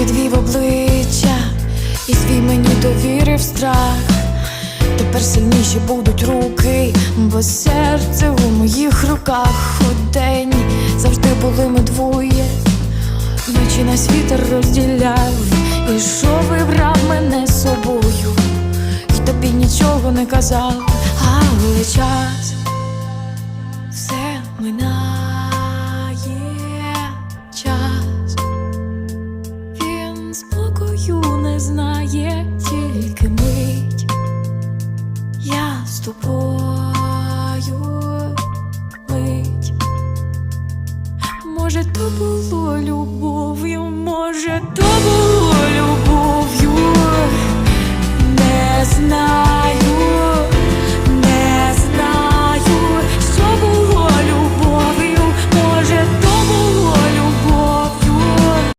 підвів обличчя, і свій мені довірив страх. Тепер сильніші будуть руки, бо серце у моїх руках у день завжди були ми двоє. Вночі нас вітер розділяв, і йшов і брав мене з собою, і тобі нічого не казав, але час мою не знає тільки мить, я з тобою мить, може, то було любов'ю.